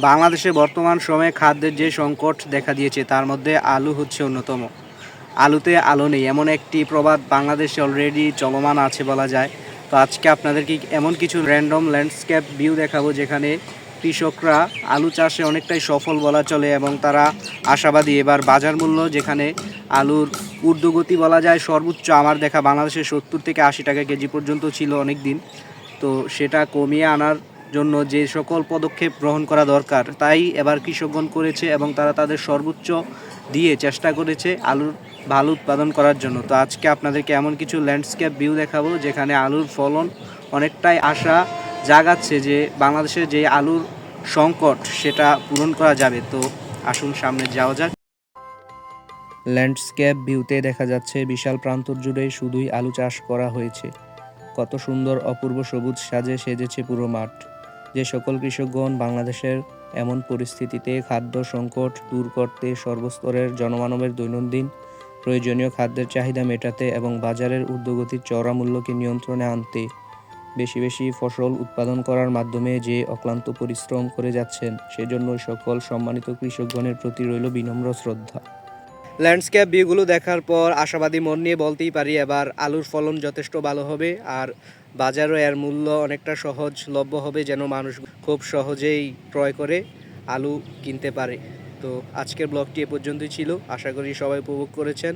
বাংলাদেশে বর্তমান সময়ে খাদ্যের যে সংকট দেখা দিয়েছে, তার মধ্যে আলু হচ্ছে অন্যতম। আলুতে আলো নেই। এমন একটি প্রবাদ বাংলাদেশে অলরেডি চলমান আছে বলা যায়। তো আজকে আপনাদেরকে এমন কিছু র্যান্ডম ল্যান্ডস্কেপ ভিউ দেখাবো, যেখানে কৃষকরা আলু চাষে অনেকটাই সফল বলা চলে এবং তারা আশাবাদী। এবার বাজার মূল্য, যেখানে আলুর ঊর্ধ্বগতি বলা যায়, সর্বোচ্চ আমার দেখা বাংলাদেশে সত্তর থেকে আশি টাকা কেজি পর্যন্ত ছিল অনেক দিন তো সেটা কমিয়ে আনার জন্য যে সকল পদক্ষেপ গ্রহণ করা দরকার, তাই এবার কৃষকগণ করেছে এবং তারা তাদের সর্বোচ্চ দিয়ে চেষ্টা করেছে আলুর ভালো উৎপাদন করার জন্য। তো আজকে আপনাদেরকে এমন কিছু ল্যান্ডস্কেপ ভিউ দেখাবো, যেখানে আলুর ফলন অনেকটাই আশা জাগাচ্ছে যে বাংলাদেশে যে আলুর সংকট, সেটা পূরণ করা যাবে। তো আসুন সামনে যাওয়া যাক। ল্যান্ডস্কেপ ভিউতে দেখা যাচ্ছে বিশাল প্রান্তর জুড়ে শুধুই আলু চাষ করা হয়েছে। কত সুন্দর অপূর্ব সবুজ সাজে সেজেছে পুরো মাঠ। যে সকল কৃষকগণ বাংলাদেশের এমন পরিস্থিতিতে খাদ্য সংকট দূর করতে সর্বস্তরের জনমানবের দৈনন্দিন প্রয়োজনীয় খাদ্যের চাহিদা মেটাতে এবং বাজারের ঊর্ধ্বগতির চড়া মূল্যকে নিয়ন্ত্রণে আনতে বেশি বেশি ফসল উৎপাদন করার মাধ্যমে যে অক্লান্ত পরিশ্রম করে যাচ্ছেন সেজন্য সকল সম্মানিত কৃষকগণের প্রতি রইল বিনম্র শ্রদ্ধা। ল্যান্ডস্কেপ ভিউগুলো দেখার পর আশাবাদী মন নিয়ে বলতেই পারি, এবার আলুর ফলন যথেষ্ট ভালো হবে আর বাজারও এর মূল্য অনেকটা সহজলভ্য হবে যেন মানুষ খুব সহজেই ক্রয় করে আলু কিনতে পারে। তো আজকের ব্লগটি এ পর্যন্তই ছিল। আশা করি সবাই উপভোগ করেছেন।